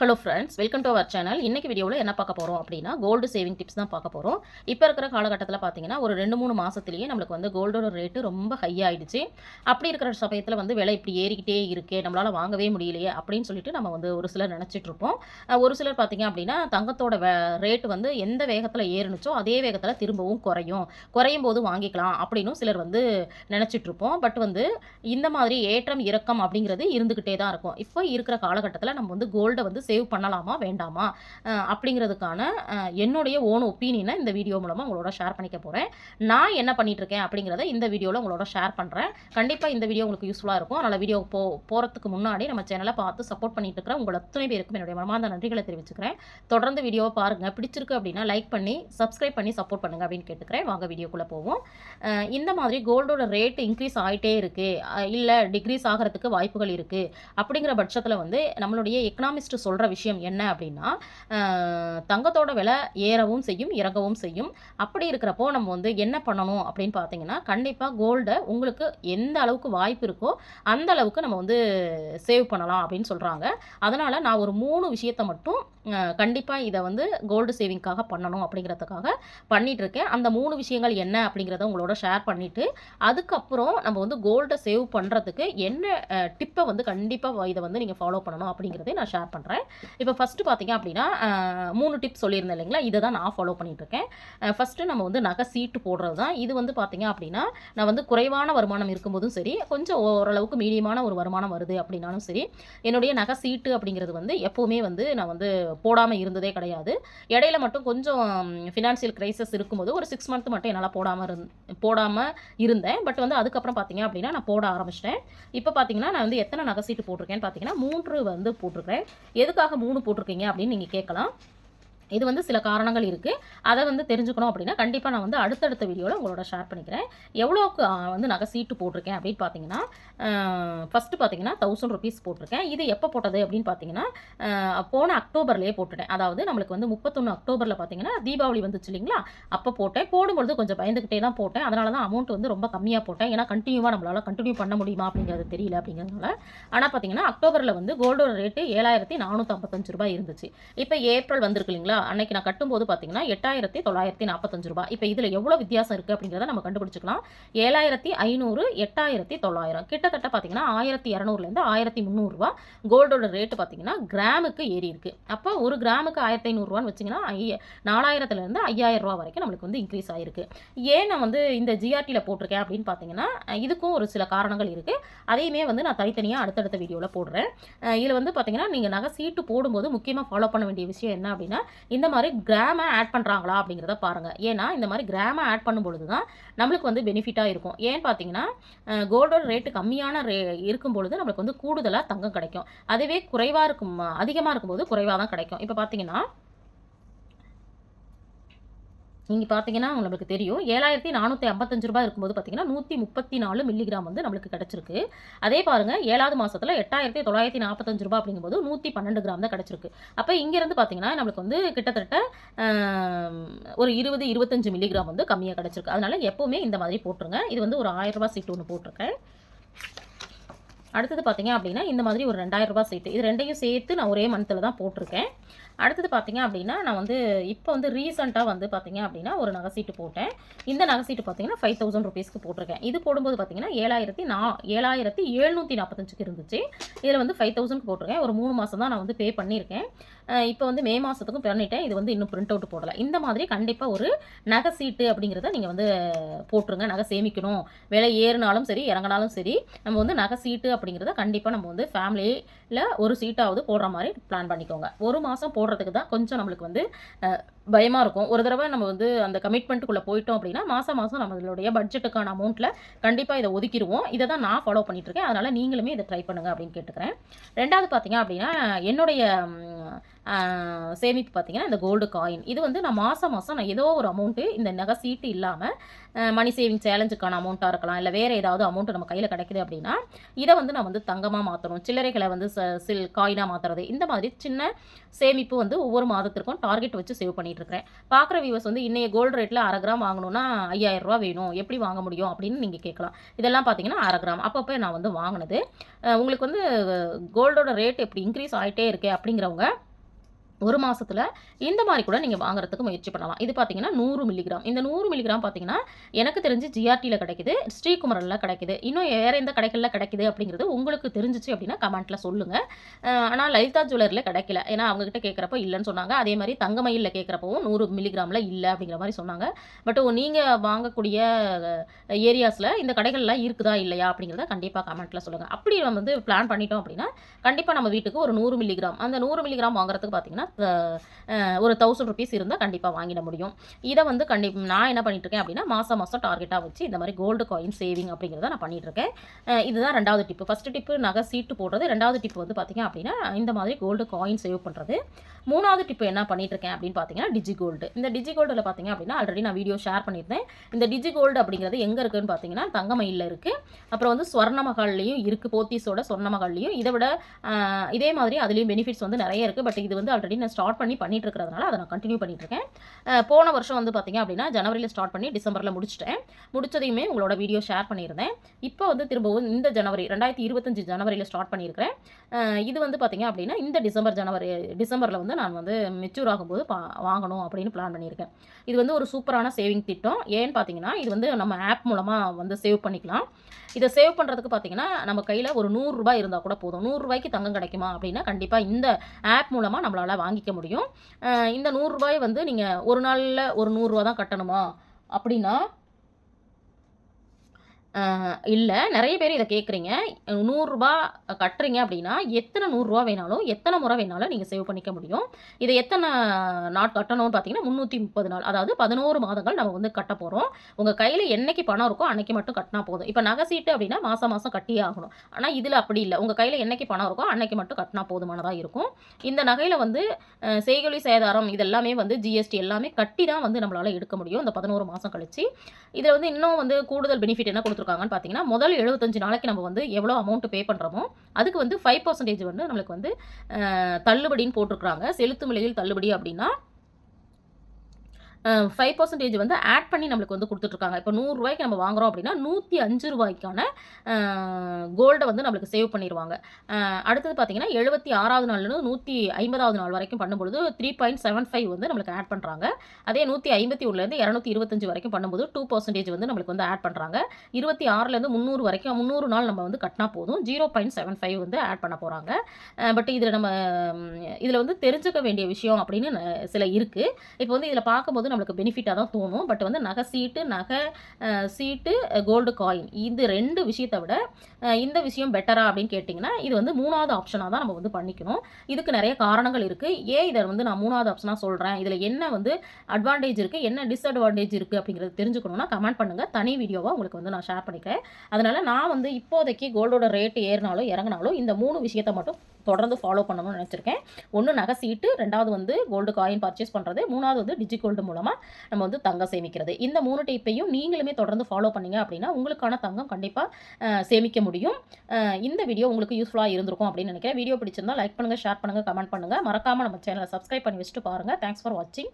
Hello friends welcome to our channel இன்னைக்கு வீடியோவில் என்ன பார்க்க போகிறோம் அப்படின்னா கோல்டு சேவிங் டிப்ஸ் தான் பார்க்க போகிறோம் இப்போ இருக்கிற காலகட்டத்தில் பார்த்தீங்கன்னா ஒரு ரெண்டு மூணு மாதத்துலேயே நம்மளுக்கு வந்து கோல்டோட ரேட்டு ரொம்ப ஹை அப்படி இருக்கிற சமயத்தில் வந்து விலை இப்படி ஏறிக்கிட்டே இருக்கே நம்மளால் வாங்கவே முடியலையே அப்படின்னு சொல்லிட்டு நம்ம வந்து ஒரு சிலர் நினச்சிட்ருப்போம் ஒரு சிலர் பார்த்தீங்க அப்படின்னா தங்கத்தோட ரேட் வந்து எந்த வேகத்தில் ஏறுனுச்சோ அதே வேகத்தில் திரும்பவும் குறையும். குறையும் போது வாங்கிக்கலாம் அப்படின்னும் சிலர் வந்து நினச்சிட்ருப்போம் பட் வந்து இந்த மாதிரி ஏற்றம் இறக்கம் அப்படிங்கிறது இருந்துக்கிட்டே தான் இருக்கும். இப்போ இருக்கிற காலகட்டத்தில் நம்ம வந்து கோல்டை வந்து சேவ் பண்ணலாமா வேண்டாமா? அப்படிங்கிறதுக்கான என்னுடைய ஓன் ஒப்பீனியனை இந்த வீடியோ மூலமாக உங்களோட ஷேர் பண்ணிக்க போகிறேன் நான் என்ன பண்ணிட்டு இருக்கேன் அப்படிங்கிறத இந்த வீடியோவில் உங்களோட ஷேர் பண்ணுறேன் கண்டிப்பாக இந்த வீடியோ உங்களுக்கு யூஸ்ஃபுல்லாக இருக்கும். அதனால் வீடியோ போ போகிறதுக்கு முன்னாடி நம்ம சேனலை பார்த்து சப்போர்ட் பண்ணிட்டு இருக்கிற உங்கள் அத்தனை பேருக்கும் என்னுடைய மனமார்ந்த நன்றிகளை தெரிவிச்சுக்கிறேன். தொடர்ந்து வீடியோவை பாருங்கள் பிடிச்சிருக்கு அப்படின்னா லைக் பண்ணி சப்ஸ்கிரைப் பண்ணி சப்போர்ட் பண்ணுங்க அப்படின்னு கேட்டுக்கிறேன். வாங்க வீடியோக்குள்ளே போவோம். இந்த மாதிரி கோல்டோட ரேட் இன்க்ரீஸ் ஆகிட்டே இருக்குது இல்லை டிக்ரீஸ் ஆகிறதுக்கு வாய்ப்புகள் இருக்குது அப்படிங்கிற பட்சத்தில் வந்து நம்மளுடைய எக்கனாமிஸ்ட் சொல்கிற விஷயம் என்ன அப்படின்னா தங்கத்தோட விலை ஏறவும் செய்யும் இறங்கவும் செய்யும். அப்படி இருக்கிறப்போ நம்ம வந்து என்ன பண்ணணும் அப்படின்னு பார்த்தீங்கன்னா கண்டிப்பாக கோல்டை உங்களுக்கு எந்த அளவுக்கு வாய்ப்பு இருக்கோ அந்த அளவுக்கு நம்ம வந்து சேவ் பண்ணலாம் அப்படின்னு சொல்கிறாங்க அதனால் நான் ஒரு மூணு விஷயத்தை மட்டும் கண்டிப்பாக இதை வந்து கோல்டு சேவிங்க்காக பண்ணணும் அப்படிங்கிறதுக்காக பண்ணிகிட்ருக்கேன் இருக்கேன் அந்த மூணு விஷயங்கள் என்ன அப்படிங்கிறத உங்களோட ஷேர் பண்ணிவிட்டு அதுக்கப்புறம் நம்ம வந்து கோல்டை சேவ் பண்ணுறதுக்கு என்ன டிப்பை வந்து கண்டிப்பாக இதை வந்து நீங்கள் ஃபாலோ பண்ணணும் அப்படிங்கிறதே நான் ஷேர் பண்ணுறேன் இப்போ ஃபஸ்ட்டு பார்த்தீங்க அப்படின்னா மூணு டிப் சொல்லியிருந்தேன் இல்லைங்களா? இதை தான் நான் ஃபாலோ பண்ணிகிட்ருக்கேன் ஃபஸ்ட்டு நம்ம வந்து நகை சீட்டு போடுறது தான். இது வந்து பார்த்தீங்க அப்படின்னா நான் வந்து குறைவான வருமானம் இருக்கும்போதும் சரி கொஞ்சம் ஓரளவுக்கு மீடியமான ஒரு வருமானம் வருது அப்படின்னாலும் சரி என்னுடைய நகை சீட்டு அப்படிங்கிறது வந்து எப்போவுமே வந்து நான் வந்து போடாமல் இருந்ததே கிடையாது. இடையில மட்டும் கொஞ்சம் ஃபினான்ஷியல் கிரைசஸ் இருக்கும்போது ஒரு சிக்ஸ் மந்த் மட்டும் என்னால் போடாமல் இருந் போடாமல் இருந்தேன். பட் வந்து அதுக்கப்புறம் பார்த்தீங்க அப்படின்னா நான் போட ஆரம்பிச்சிட்டேன். இப்போ பார்த்தீங்கன்னா நான் வந்து எத்தனை நகை சீட்டு போட்டிருக்கேன்னு பார்த்தீங்கன்னா மூன்று வந்து போட்டிருக்கேன் எதுக்காக மூணு போட்டிருக்கீங்க அப்படின்னு நீங்கள் கேட்கலாம். இது வந்து சில காரணங்கள் இருக்குது அதை வந்து தெரிஞ்சுக்கணும் அப்படின்னா கண்டிப்பாக நான் வந்து அடுத்தடுத்த வீடியோவில் உங்களோட ஷேர் பண்ணிக்கிறேன். எவ்வளோக்கு வந்து நகை சீட்டு போட்டிருக்கேன் அப்படின்னு பார்த்தீங்கன்னா ஃபஸ்ட்டு பார்த்தீங்கன்னா தௌசண்ட் ருபீஸ் போட்டிருக்கேன். இது எப்போ போட்டது அப்படின்னு பார்த்தீங்கன்னா போன அக்டோபர்லேயே போட்டுட்டேன். அதாவது நம்மளுக்கு வந்து முப்பத்தொன்று அக்டோபரில் பார்த்தீங்கன்னா தீபாவளி வந்துச்சு இல்லைங்களா? அப்போ போட்டேன். போடும்பொழுது கொஞ்சம் பயந்துக்கிட்டே தான் போட்டேன். அதனால தான் அமௌண்ட் வந்து ரொம்ப கம்மியாக போட்டேன். ஏன்னா கண்டினியூவாக நம்மளால் கண்டினியூ பண்ண முடியுமா அப்படிங்கிறது தெரியல அப்படிங்கிறதுனால. ஆனால் பார்த்தீங்கன்னா அக்டோபரில் வந்து கோல்டோட ரேட்டு ஏழாயிரத்தி நானூற்றம்பத்தஞ்சு ரூபாய் இருந்துச்சு. இப்போ ஏப்ரல் வந்திருக்கு இல்லைங்களா? அன்னைக்கு நான் கட்டும்போது பார்த்தீங்கன்னா எட்டாயிரத்தி தொள்ளாயிரத்தி நாற்பத்தஞ்சு ரூபாய். இப்போ இதில் எவ்வளோ வித்தியாசம் இருக்குது அப்படிங்கிறத நம்ம கண்டுபிடிச்சிக்கலாம். ஏழாயிரத்தி ஐநூறு எட்டாயிரத்தி தொள்ளாயிரம். கிட்டத்தட்ட பார்த்தீங்கன்னா ஆயிரத்தி இரநூறுலேருந்து ஆயிரத்தி முந்நூறுரூவா. கோல்டோட ரேட்டு பார்த்தீங்கன்னா கிராமுக்கு ஏறி இருக்கு. அப்போ ஒரு கிராமுக்கு ஆயிரத்தி ஐநூறுரூவான்னு வச்சிங்கன்னா ஐய நாலாயிரத்துலேருந்து ஐயாயிரம் ரூபா வரைக்கும் நம்மளுக்கு வந்து இன்க்ரீஸ் ஆகிருக்கு ஏன் நான் வந்து இந்த ஜிஆர்டியில் போட்டிருக்கேன் அப்படின்னு பார்த்தீங்கன்னா இதுக்கும் ஒரு சில காரணங்கள் இருக்குது அதையுமே வந்து நான் தனித்தனியாக அடுத்தடுத்த வீடியோவில் போடுறேன். இதில் வந்து பார்த்தீங்கன்னா நீங்கள் நகை சீட்டு போடும்போது முக்கியமாக ஃபாலோ பண்ண வேண்டிய விஷயம் என்ன அப்படின்னா இந்த மாதிரி கிராமை ஆட் பண்ணுறாங்களா அப்படிங்கிறத பாருங்கள் ஏன்னா இந்த மாதிரி கிராமை ஆட் பண்ணும்பொழுது தான் நம்மளுக்கு வந்து பெனிஃபிட்டாக இருக்கும். ஏன்னு பார்த்தீங்கன்னா கோல்டோட ரேட்டு கம்மியான ரே இருக்கும் பொழுது நம்மளுக்கு வந்து கூடுதலாக தங்கம் கிடைக்கும். அதுவே குறைவாக இருக்கும் அதிகமாக இருக்கும்போது குறைவாக தான் கிடைக்கும். இப்போ பார்த்தீங்கன்னா நீங்கள் பார்த்தீங்கன்னா உங்களுக்கு தெரியும். ஏழாயிரத்தி நானூற்றி ஐம்பத்தஞ்சு ரூபாய் இருக்கும்போது பார்த்தீங்கன்னா நூற்றி முப்பத்தி நாலு மில்லிகிராம் வந்து நம்மளுக்கு கிடச்சிருக்கு. அதே பாருங்கள் ஏழாவது மாதத்தில் எட்டாயிரத்தி தொள்ளாயிரத்தி நாற்பத்தஞ்சு ரூபாய் அப்படிங்கும்போது நூற்றி பன்னெண்டு கிராம் தான் கிடச்சிருக்கு. அப்போ இங்கேருந்து பார்த்தீங்கன்னா நம்மளுக்கு வந்து கிட்டத்தட்ட ஒரு இருபது இருபத்தஞ்சு மில்லிகிராம் வந்து கம்மியாக கிடச்சிருக்கு. அதனால் எப்போவுமே இந்த மாதிரி போட்டுருங்க. இது வந்து ஒரு ஆயிரம் ரூபாய் சீட்டு ஒன்று போட்டிருக்கேன். அடுத்தது பார்த்தீங்க அப்படின்னா இந்த மாதிரி ஒரு ரெண்டாயிரம் ரூபாய் சேர்த்து இது ரெண்டையும் சேர்த்து நான் ஒரே மந்த்தில் தான் போட்டிருக்கேன். அடுத்தது பார்த்தீங்க அப்படின்னா நான் வந்து இப்போ வந்து ரீசெண்டாக வந்து பார்த்தீங்க அப்படின்னா ஒரு நகை சீட்டு போட்டேன். இந்த நகை சீட்டு பார்த்தீங்கன்னா ஃபைவ் தௌசண்ட் ருபீஸ்க்கு போட்டிருக்கேன். இது போடும்போது பார்த்தீங்கன்னா ஏழாயிரத்தி நா ஏழாயிரத்தி எழுநூற்றி நாற்பத்தஞ்சுக்கு இருந்துச்சு. இதில் வந்து ஃபைவ் தௌசண்ட் போட்டிருக்கேன். ஒரு மூணு மாதம் தான் நான் வந்து பே பண்ணியிருக்கேன். இப்போ வந்து மே மாதத்துக்கும் பண்ணிட்டேன் இது வந்து இன்னும் பிரிண்ட் அவுட் போடலை. இந்த மாதிரி கண்டிப்பாக ஒரு நகை சீட்டு அப்படிங்கிறத நீங்கள் வந்து போட்டுருங்க. நகை சேமிக்கணும். விலை ஏறினாலும் சரி இறங்கினாலும் சரி நம்ம வந்து நகை சீட்டு அப்படிங்கிறத கண்டிப்பாக நம்ம வந்து ஃபேமிலியில் ஒரு சீட்டாவது போடுற மாதிரி பிளான் பண்ணிக்கோங்க. ஒரு மாதம் போடுறதுக்கு தான் கொஞ்சம் நம்மளுக்கு வந்து பயமாக இருக்கும். ஒரு தடவை நம்ம வந்து அந்த கமிட்மெண்ட்டுக்குள்ளே போயிட்டோம் அப்படின்னா மாதம் மாதம் நம்மளுடைய பட்ஜெட்டுக்கான அமௌண்ட்டில் கண்டிப்பாக இதை ஒதுக்கிடுவோம் இதை தான் நான் ஃபாலோ பண்ணிட்டுருக்கேன் அதனால் நீங்களுமே இதை ட்ரை பண்ணுங்க அப்படின்னு கேட்டுக்கிறேன். ரெண்டாவது பார்த்தீங்க அப்படின்னா என்னுடைய சேமிப்பு பார்த்தீங்கன்னா இந்த கோல்டு காயின் இது வந்து நான் மாதம் மாதம் நான் ஏதோ ஒரு அமௌண்ட்டு இந்த நகை சீட்டு இல்லாமல் மணி சேவிங் சேலஞ்சுக்கான அமௌண்ட்டாக இருக்கலாம் இல்லை வேறு ஏதாவது அமௌண்ட் நம்ம கையில் கிடைக்குது அப்படின்னா இதை வந்து நான் வந்து தங்கமாக மாற்றணும் சில்லறைகளை வந்து ச சில் காயினாக மாற்றுறது இந்த மாதிரி சின்ன சேமிப்பு வந்து ஒவ்வொரு மாதத்திற்கும் டார்கெட் வச்சு சேவ் பண்ணிட்டு இருக்கிறேன். பார்க்குற வியூவர்ஸ் வந்து இன்றைய கோல்டு ரேட்டில் அரை கிராம் வாங்கணும்னா ஐயாயிரம் ரூபா வேணும். எப்படி வாங்க முடியும் அப்படின்னு நீங்கள் கேட்கலாம். இதெல்லாம் பார்த்தீங்கன்னா அரை கிராம் அப்பப்போ நான் வந்து வாங்கினது. உங்களுக்கு வந்து கோல்டோட ரேட் எப்படி இன்க்ரீஸ் ஆகிட்டே இருக்கே அப்படிங்கிறவங்க ஒரு மாதத்தில் இந்த மாதிரி கூட நீங்கள் வாங்குறதுக்கு முயற்சி பண்ணலாம். இது பார்த்தீங்கன்னா நூறு மில்லிகிராம். இந்த நூறு மில்லிகிராம் பார்த்தீங்கன்னா, எனக்கு தெரிஞ்சு ஜிஆர்டியில் கிடைக்குது. ஸ்ரீகுமரனில் கிடைக்குது. இன்னும் வேறு எந்த கடைகளில் கிடைக்குது அப்படிங்கிறது உங்களுக்கு தெரிஞ்சுச்சு அப்படின்னா கமெண்ட்டில் சொல்லுங்கள் ஆனால் லலிதா ஜுவல்லரியில் கிடைக்கல. ஏன்னா அவங்ககிட்ட கேட்குறப்போ இல்லைன்னு சொன்னாங்க. அதே மாதிரி தங்கமயிலில் கேட்குறப்பவும் நூறு மில்லிகிராமில் இல்லை அப்படிங்கிற மாதிரி சொன்னாங்க. பட் நீங்கள் வாங்கக்கூடிய ஏரியாஸில் இந்த கடைகள்லாம் இருக்குதா? இல்லையா? அப்படிங்கிறத கண்டிப்பாக கமெண்ட்டில் சொல்லுங்கள் அப்படி நம்ம வந்து பிளான் பண்ணிட்டோம் அப்படின்னா, கண்டிப்பாக நம்ம வீட்டுக்கு ஒரு நூறு மில்லிகிராம் அந்த நூறு மில்லிகிராம் வாங்குறதுக்கு பார்த்தீங்கன்னா, ஒரு தௌசண்ட் ருபீஸ் இருந்தால் கண்டிப்பாக வாங்கிட முடியும். இதை வந்து கண்டிப் நான் என்ன பண்ணிட்டு இருக்கேன் அப்படின்னா, மாதம் மாதம் டார்கெட்டாக வச்சு இந்த மாதிரி கோல்டு காயின் சேவிங் அப்படிங்கிறத நான் பண்ணிட்டு இருக்கேன். இதுதான் ரெண்டாவது டிப்பு ஃபர்ஸ்ட் டிப்பு நகை சீட்டு போடுறது. ரெண்டாவது டிப்பு வந்து பார்த்தீங்க அப்படின்னா, இந்த மாதிரி கோல்டு காயின் சேவ் பண்ணுறது மூணாவது டிப் என்ன பண்ணிட்டு இருக்கேன் அப்படின்னு பார்த்தீங்கன்னா, டிஜி கோல்டு. இந்த டிஜி கோல்டில் பார்த்தீங்க அப்படின்னா, ஆல்ரெடி நான் வீடியோ ஷேர் பண்ணியிருந்தேன். இந்த டிஜி கோல்டு அப்படிங்கிறது எங்கே இருக்குன்னு பார்த்தீங்கன்னா, தங்கமயிலில் இருக்குது அப்புறம் வந்து ஸ்வர்ண இருக்குது போத்தீஸோட ஸ்வர்ண இதை விட இதே மாதிரி அதுலேயும் பெனிஃபிட்ஸ் வந்து நிறைய இருக்குது பட் இது வந்து ஆல்ரெடி நான் ஸ்டார்ட் பண்ணி பண்ணிட்டு இருக்கிறதுனால, அதை நான் கண்டினியூ பண்ணிட்டு இருக்கேன். போன வருஷம் வந்து பார்த்தீங்க அப்படின்னா, ஜனவரியில் ஸ்டார்ட் பண்ணி டிசம்பரில் முடிச்சிட்டேன் முடிச்சதையுமே உங்களோட வீடியோ ஷேர் பண்ணியிருந்தேன். இப்போ வந்து திரும்பவும் இந்த ஜனவரி ரெண்டாயிரத்தி இருபத்தஞ்சி ஜனவரியில் ஸ்டார்ட் பண்ணியிருக்கிறேன். இது வந்து பார்த்திங்க அப்படின்னா, இந்த டிசம்பர், ஜனவரி டிசம்பரில் வந்து நான் வந்து மெச்சூர் ஆகும்போது பா வாங்கணும் அப்படின்னு பிளான் பண்ணியிருக்கேன். இது வந்து ஒரு சூப்பரான சேவிங் திட்டம். ஏன்னு பார்த்தீங்கன்னா, இது வந்து நம்ம ஆப் மூலமாக வந்து சேவ் பண்ணிக்கலாம். இதை சேவ் பண்ணுறதுக்கு பார்த்தீங்கன்னா, நம்ம கையில் ஒரு நூறுரூபா இருந்தால் கூட போதும். ரூ. 100க்கு தங்கம் கிடைக்குமா? அப்படின்னா, கண்டிப்பாக இந்த ஆப் மூலமா நம்மளால வாங்கிக்க முடியும். இந்த நூறுரூபாய் வந்து நீங்கள் ஒரு நாளில் ஒரு நூறுரூவா தான் கட்டணுமா? அப்படின்னா இல்லை நிறைய பேர் இதை கேட்குறீங்க. நூறுரூபா கட்டுறீங்க அப்படின்னா, எத்தனை நூறுரூவா வேணாலும், எத்தனை முறை வேணாலும் நீங்கள் சேவ் பண்ணிக்க முடியும். இதை எத்தனை நாள் கட்டணும்னு பார்த்தீங்கன்னா, 330 நாள். அதாவது 11 மாதங்கள் நம்ம வந்து கட்ட போகிறோம் உங்கள் கையில் என்னைக்கு பணம் இருக்கோ, அன்னைக்கு மட்டும் கட்டினா போதும். இப்போ நகை சீட்டு அப்படின்னா, மாதம் மாதம் கட்டியே ஆகணும். ஆனால் இதில் அப்படி இல்லை உங்கள் கையில் என்னைக்கு பணம் இருக்கோ, அன்னைக்கு மட்டும் கட்டினா போதுமானதாக இருக்கும். இந்த நகையில் வந்து செய்கொலி சேதாரம் இதெல்லாமே வந்து ஜிஎஸ்டி எல்லாமே கட்டி தான் வந்து நம்மளால் எடுக்க முடியும். இந்த பதினோரு மாதம் கழிச்சு. இதில் வந்து இன்னும் வந்து கூடுதல் பெனிஃபிட் என்ன கொடுத்துருக்காங்கன்னு பார்த்தீங்கன்னா, முதல் 75 நாளைக்கு நம்ம வந்து எவ்வளோ அமௌண்ட் பே பண்ணுறோமோ அதுக்கு வந்து ஃபைவ் பர்சன்டேஜ் வந்து நம்மளுக்கு வந்து தள்ளுபடின்னு போட்டிருக்காங்க. செலுத்தும் விலையில் தள்ளுபடி அப்படின்னா ஃபைவ் பர்சன்டேஜ் வந்து ஆட் பண்ணி நம்மளுக்கு வந்து கொடுத்துட்ருக்காங்க. இப்போ நூறுரூவாய்க்கு நம்ம வாங்குறோம் அப்படின்னா, நூற்றி அஞ்சு ரூபாய்க்கான கோல்டை வந்து நம்மளுக்கு சேவ் பண்ணிடுவாங்க அடுத்தது பார்த்தீங்கன்னா, 76வது நாள்லருந்து 150வது நாள் வரைக்கும் பண்ணும்பொழுது 3.75 வந்து நம்மளுக்கு ஆட் பண்ணுறாங்க அதே 151லேருந்து 225 வரைக்கும் பண்ணும்போது டூ பர்சன்டேஜ் வந்து நம்மளுக்கு வந்து ஆட் பண்ணுறாங்க இருபத்தி ஆறுலேருந்து முந்நூறு வரைக்கும் 300 நாள் நம்ம வந்து கட்டினா போதும். 0.75 வந்து ஆட் பண்ண போகிறாங்க பட் இதில் நம்ம இதில் வந்து தெரிஞ்சுக்க வேண்டிய விஷயம் அப்படின்னு சில இருக்குது இப்போ வந்து இதில் பார்க்கும்போது நம்மளுக்கு பெனிஃபிட்டாக தான் தோணும். பட் வந்து நகை சீட்டு, நகை சீட்டு, கோல்டு காயின் இது ரெண்டு விஷயத்தை விட இந்த விஷயம் பெட்டரா அப்படின்னு கேட்டிங்கன்னா இது வந்து மூணாவது ஆப்ஷனாக தான் நம்ம வந்து பண்ணிக்கணும். இதுக்கு நிறைய காரணங்கள் இருக்குது ஏன் இதை வந்து நான் மூணாவது ஆப்ஷனாக சொல்கிறேன் இதில் என்ன வந்து அட்வான்டேஜ் இருக்குது என்ன டிஸ்அட்வான்டேஜ் இருக்கு? அப்படிங்கிறத தெரிஞ்சுக்கணும்னா கமெண்ட் பண்ணுங்கள் தனி வீடியோவாக உங்களுக்கு வந்து நான் ஷேர் பண்ணிக்கிறேன். அதனால் நான் வந்து இப்போதைக்கு கோல்டோட ரேட்டு ஏறினாலும் இறங்குனாலும் இந்த மூணு விஷயத்த மட்டும் தொடர்ந்து ஃபாலோ பண்ணணும்னு நினச்சிருக்கேன் ஒன்று நகை சீட்டு, ரெண்டாவது வந்து கோல்டு காயின் பர்ச்சேஸ் பண்ணுறது மூணாவது வந்து டிஜி கோல்டு மூலமாக நம்ம வந்து தங்கம் சேமிக்கிறது. இந்த மூணு டைப்பையும் நீங்களுமே தொடர்ந்து ஃபாலோ பண்ணீங்க அப்படின்னா, உங்களுக்கான தங்கம் கண்டிப்பாக சேமிக்க முடியும். இந்த வீடியோ உங்களுக்கு யூஸ்ஃபுல்லாக இருந்திருக்கும் அப்படின்னு நினைக்கிறேன் வீடியோ பிடிச்சிருந்தா லைக் பண்ணுங்கள் ஷேர் பண்ணுங்க, கமெண்ட் பண்ணுங்கள் மறக்காமல் நம்ம சேனலை சப்ஸ்கிரைப் பண்ணி வச்சுட்டு பாருங்க. தேங்க்ஸ் ஃபார் வாட்சிங்.